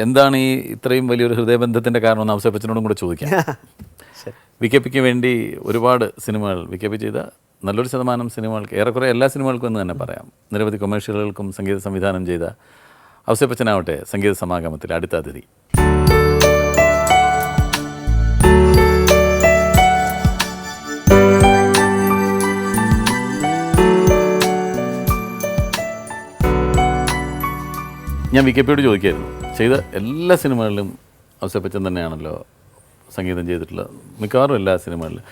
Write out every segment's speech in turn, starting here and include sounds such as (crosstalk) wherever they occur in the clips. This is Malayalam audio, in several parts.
എന്താണ് ഈ ഇത്രയും വലിയൊരു ഹൃദയബന്ധത്തിന്റെ കാരണം എന്ന് അവസരപ്പച്ചനോടും കൂടെ ചോദിക്കാം. (laughs) വി കെ പിക്ക് വേണ്ടി ഒരുപാട് സിനിമകൾ വി കെ പി ചെയ്ത നല്ലൊരു ശതമാനം സിനിമകൾക്ക് ഏറെക്കുറെ എല്ലാ സിനിമകൾക്കും എന്ന് തന്നെ പറയാം. നിരവധി കൊമേഴ്ഷ്യലുകൾക്കും സംഗീത സംവിധാനം ചെയ്ത അവസരപ്പച്ചനാവട്ടെ സംഗീത സമാഗമത്തിൽ അടുത്ത അതിഥി. ഞാൻ വി കെ പിയോട് ചോദിക്കായിരുന്നു. ചെയ്ത എല്ലാ സിനിമകളിലും അവസരപ്പച്ചൻ തന്നെയാണല്ലോ സംഗീതം ചെയ്തിട്ടുള്ളത് മിക്കവാറും എല്ലാ സിനിമകളിലും.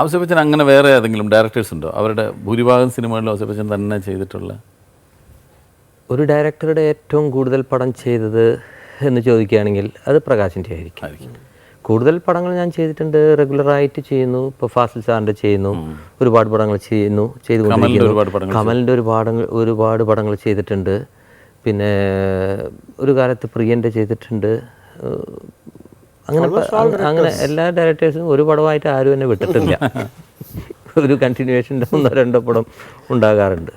അവസരപ്പച്ചൻ അങ്ങനെ വേറെ ഏതെങ്കിലും ഡയറക്ടേഴ്സ് ഉണ്ടോ? അവരുടെ ഭൂരിഭാഗം സിനിമകളിലും അവസരപ്പച്ചൻ തന്നെ ചെയ്തിട്ടുള്ള? ഒരു ഡയറക്ടറുടെ ഏറ്റവും കൂടുതൽ പടം ചെയ്തത് എന്ന് ചോദിക്കുകയാണെങ്കിൽ അത് പ്രകാശിന്റെ ആയിരിക്കും. കൂടുതൽ പടങ്ങൾ ഞാൻ ചെയ്തിട്ടുണ്ട് റെഗുലറായിട്ട് ചെയ്യുന്നു ഇപ്പോൾ ഫാസിൽ സാറിന്റെ ചെയ്യുന്നു ഒരുപാട് പടങ്ങൾ ചെയ്യുന്നു ചെയ്തു ചെയ്തുകൊണ്ടിരിക്കുന്നു. കമലിന്റെ ഒരുപാട് ഒരുപാട് പടങ്ങൾ ചെയ്തിട്ടുണ്ട്. പിന്നെ ഒരു കാലത്ത് പ്രിയന്റെ ചെയ്തിട്ടുണ്ട്. അങ്ങനെ അങ്ങനെ എല്ലാ ഡയറക്ടേഴ്സും ഒരു പടമായിട്ട് ആരും എന്നെ വിട്ടിട്ടില്ല. (laughs) ഒരു കണ്ടിന്യൂവേഷന്റെ ഒന്നോ രണ്ടോ പടം ഉണ്ടാകാറുണ്ട്.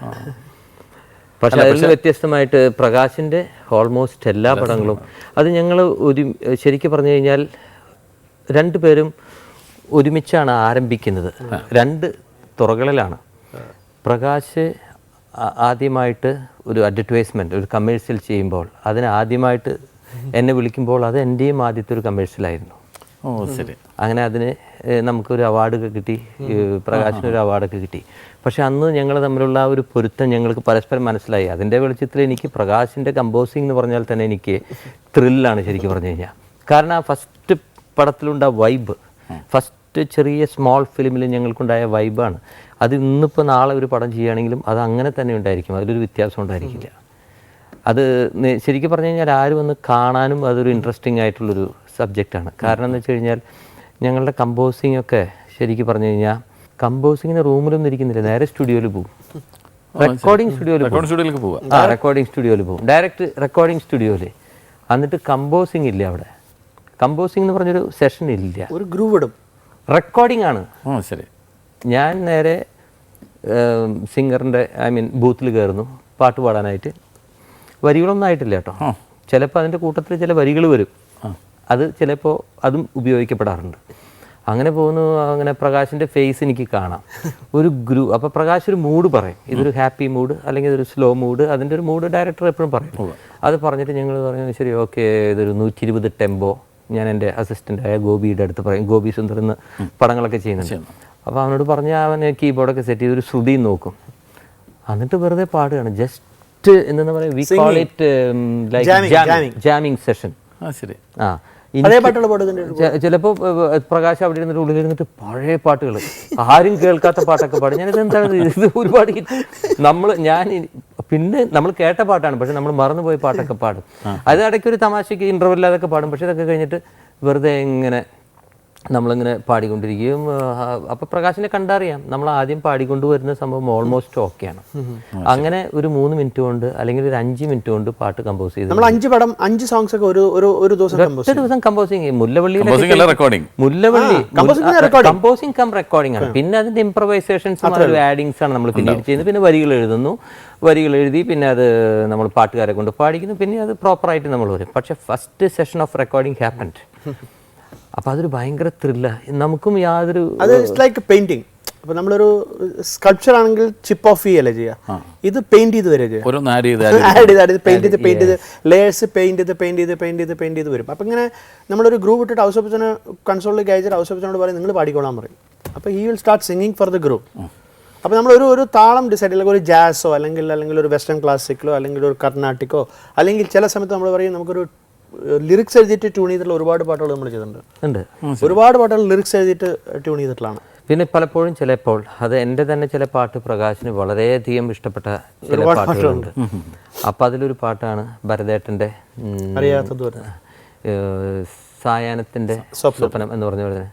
പക്ഷേ അതിൽ വ്യത്യസ്തമായിട്ട് പ്രകാശിന്റെ ഓൾമോസ്റ്റ് എല്ലാ പടങ്ങളും അത് ഞങ്ങൾ ഒരു ശരിക്കും പറഞ്ഞു കഴിഞ്ഞാൽ രണ്ടു പേരും ഒരുമിച്ചാണ് ആരംഭിക്കുന്നത്. രണ്ട് തുറകളിലാണ്. പ്രകാശ് ആദ്യമായിട്ട് ഒരു അഡ്വർടൈസ്മെന്റ് ഒരു കമേഴ്ഷ്യൽ ചെയ്യുമ്പോൾ അതിന് ആദ്യമായിട്ട് എന്നെ വിളിക്കുമ്പോൾ അത് എന്റെയും ആദ്യത്തെ ഒരു കമേഴ്ഷ്യലായിരുന്നു ഓ ശരി. അങ്ങനെ അതിന് നമുക്കൊരു അവാർഡൊക്കെ കിട്ടി പ്രകാശിന് ഒരു അവാർഡൊക്കെ കിട്ടി. പക്ഷെ അന്ന് ഞങ്ങൾ തമ്മിലുള്ള ആ ഒരു പൊരുത്തം ഞങ്ങൾക്ക് പരസ്പരം മനസ്സിലായി. അതിന്റെ വെളിച്ചത്തിൽ എനിക്ക് പ്രകാശിന്റെ കമ്പോസിംഗ് എന്ന് പറഞ്ഞാൽ തന്നെ എനിക്ക് ത്രില്ലാണ് ശരിക്കും പറഞ്ഞു കഴിഞ്ഞാൽ കാരണം ആ ഫസ്റ്റ് പടത്തിലുണ്ട വൈബ് ഫസ്റ്റ് ചെറിയ സ്മോൾ ഫിലിമിൽ ഞങ്ങൾക്കുണ്ടായ വൈബാണ് അത് ഇന്നിപ്പോൾ നാളെ ഒരു പടം ചെയ്യുകയാണെങ്കിലും അത് അങ്ങനെ തന്നെ ഉണ്ടായിരിക്കും. അതിലൊരു വ്യത്യാസം ഉണ്ടായിരിക്കില്ല. അത് ശരിക്കും പറഞ്ഞു കഴിഞ്ഞാൽ ആരും വന്ന് കാണാനും അതൊരു ഇൻട്രസ്റ്റിംഗ് ആയിട്ടുള്ളൊരു സബ്ജക്റ്റാണ് കാരണം എന്ന് വെച്ച് കഴിഞ്ഞാൽ ഞങ്ങളുടെ കമ്പോസിംഗ് ഒക്കെ ശരിക്കും പറഞ്ഞു കഴിഞ്ഞാൽ കമ്പോസിങ്ങിന് റൂമിലൊന്നും ഇരിക്കുന്നില്ല. നേരെ സ്റ്റുഡിയോയിൽ പോകും റെക്കോർഡിംഗ് സ്റ്റുഡിയോയിൽ പോകും ആ റെക്കോർഡിംഗ് സ്റ്റുഡിയോയിൽ പോകും ഡയറക്റ്റ് റെക്കോർഡിംഗ് സ്റ്റുഡിയോയിൽ എന്നിട്ട് കമ്പോസിംഗ് ഇല്ല അവിടെ. കമ്പോസിംഗ് എന്ന് പറഞ്ഞൊരു സെഷൻ ഇല്ല. ഒരു ഗ്രൂവ് ഇടും. റെക്കോർഡിംഗ് ആണ്. ശരി. ഞാൻ നേരെ സിംഗറിന്റെ ഐ മീൻ ബൂത്തിൽ കയറുന്നു. പാട്ട് പാടാനായിട്ട്. വരികളൊന്നും ആയിട്ടില്ല കേട്ടോ. ചിലപ്പോൾ അതിന്റെ കൂട്ടത്തിൽ ചില വരികൾ വരും. അത് ചിലപ്പോൾ അതും ഉപയോഗിക്കപ്പെടാറുണ്ട്. അങ്ങനെ പോകുന്നു അങ്ങനെ പ്രകാശിന്റെ ഫേസ് എനിക്ക് കാണാം. ഒരു ഗ്രൂ അപ്പോൾ പ്രകാശ് ഒരു മൂഡ് പറയും. ഇതൊരു ഹാപ്പി മൂഡ് അല്ലെങ്കിൽ ഇതൊരു സ്ലോ മൂഡ് അതിന്റെ ഒരു മൂഡ് ഡയറക്ടർ എപ്പോഴും പറയും. അത് പറഞ്ഞിട്ട് ഞങ്ങൾ പറഞ്ഞു ശരി ഓക്കെ ഇതൊരു നൂറ്റി ഇരുപത് ടെമ്പോ ഞാൻ എന്റെ അസിസ്റ്റന്റായ ഗോപിയുടെ അടുത്ത് പറയും ഗോപി സുന്ദർ എന്ന് പടങ്ങളൊക്കെ ചെയ്യുന്നുണ്ട്. അപ്പോൾ അവനോട് പറഞ്ഞാൽ അവൻ കീബോർഡൊക്കെ സെറ്റ് ചെയ്ത് ഒരു ശ്രുതി നോക്കും. എന്നിട്ട് വെറുതെ പാടുകയാണ്. ജസ്റ്റ് എന്താ പറയുക we call it like jamming session ആ ചിലപ്പോൾ പ്രകാശ് അവിടെ ഇരുന്നിട്ട് ഉള്ളിൽ ഇരുന്നിട്ട് പഴയ പാട്ടുകൾ ആരും കേൾക്കാത്ത പാട്ടൊക്കെ പാടും. ഞാനിത് എന്താണ് ഇത്? ഒരുപാട് നമ്മൾ ഞാൻ പിന്നെ നമ്മൾ കേട്ട പാട്ടാണ് പക്ഷെ നമ്മൾ മറന്നുപോയി പാട്ടൊക്കെ പാടും. അത് ഇടയ്ക്ക് ഒരു തമാശയ്ക്ക് ഇന്റർവെൽ അതൊക്കെ പാടും പക്ഷെ ഇതൊക്കെ കഴിഞ്ഞിട്ട് വെറുതെ ഇങ്ങനെ നമ്മളിങ്ങനെ പാടിക്കൊണ്ടിരിക്കുകയും ആ, അപ്പൊ പ്രകാശിനെ കണ്ടറിയാം. നമ്മൾ ആദ്യം പാടിക്കൊണ്ട് വരുന്ന സംഭവം ഓൾമോസ്റ്റ് ഓക്കെയാണ് അങ്ങനെ ഒരു മൂന്ന് മിനിറ്റ് കൊണ്ട് അല്ലെങ്കിൽ ഒരു അഞ്ച് മിനിറ്റ് കൊണ്ട് പാട്ട് കമ്പോസ് ചെയ്ത് നമ്മൾ അഞ്ച് പടം അഞ്ച് സോങ്സ് ഒക്കെ ഒരു ഒരു ഒരു ദിവസം കമ്പോസ് ഒറ്റ ദിവസം കമ്പോസിങ് അല്ല റെക്കോർഡിംഗ് മുല്ലവള്ളി composing കമ്പോസിംഗ് കം റെക്കോർഡിംഗ് ആണ്. പിന്നെ അതിന്റെ ഇംപ്രവൈസേഷൻസ് ആഡിങ്സ് ആണ് നമ്മൾ പിന്നീട് ചെയ്യുന്നത് പിന്നെ വരികൾ എഴുതുന്നു. വരികൾ എഴുതി പിന്നെ അത് നമ്മൾ പാട്ടുകാരെ കൊണ്ട് പാടിക്കുന്നു. പിന്നെ അത് പ്രോപ്പറായിട്ട് നമ്മൾ വരും. പക്ഷെ first session of recording happened അപ്പൊ അതൊരു ഭയങ്കര ത്രില്ല നമുക്കും യാതൊരു അത് ഇറ്റ്സ് ലൈക്ക് പെയിന്റിങ് അപ്പൊ നമ്മളൊരു സ്കൾപ്ചർ ആണെങ്കിൽ ചിപ്പ് ഓഫ് ചെയ്യല്ലേ ചെയ്യാ? ഇത് പെയിന്റ് ചെയ്ത് വരെ ചെയ്യുക ആഡ് ചെയ്ത് പെയിന്റ് ചെയ്ത്. പെയിന്റ് ചെയ്ത് ലേയേഴ്സ് പെയിന്റ് ചെയ്ത് പെയിന്റ് ചെയ്ത് പെയിന്റ് ചെയ്ത് പെയിന്റ് ചെയ്ത് വരും. അപ്പൊ ഇങ്ങനെ നമ്മളൊരു ഗ്രൂപ്പ് ഇട്ടിട്ട് ഹൗസ് ഓഫീസിന് കൺസോളിൽ അയച്ചിട്ട് ഹൗസ് ഓഫീസിനോട് പറയും നിങ്ങൾ പാടിക്കോളാൻ പറയും. അപ്പോൾ he will start singing for the group അപ്പോൾ നമ്മൾ ഒരു ഒരു താളം ഡിസൈഡ് അല്ലെങ്കിൽ ഒരു ജാസോ അല്ലെങ്കിൽ അല്ലെങ്കിൽ ഒരു വെസ്റ്റേൺ ക്ലാസിക്കലോ അല്ലെങ്കിൽ ഒരു കർണാട്ടിക്കോ അല്ലെങ്കിൽ ചില സമയത്ത് നമ്മൾ പറയും നമുക്കൊരു ലിറിക്സ് എഴുതിയിട്ട് ട്യൂൺ ചെയ്തിട്ടുള്ള ഒരുപാട് പാട്ടുകൾ നമ്മൾ ചെയ്തിട്ടുണ്ട്. ഉണ്ട്. ഒരുപാട് പാട്ടുകൾ ലിറിക്സ് എഴുതിയിട്ട് ട്യൂൺ ചെയ്തിട്ടുള്ളതാണ്. പിന്നെ പലപ്പോഴും ചിലപ്പോൾ അത് എന്റെ തന്നെ ചില പാട്ട് പ്രകാശിന് വളരെയധികം ഇഷ്ടപ്പെട്ട ചില പാട്ടുകളുണ്ട്. അപ്പം അതിലൊരു പാട്ടാണ് ഭരതേട്ടന്റെ അറിയാത്തത് സായാഹ്നത്തിന്റെ സ്വപ്നം എന്ന് പറഞ്ഞ പോലെ തന്നെ.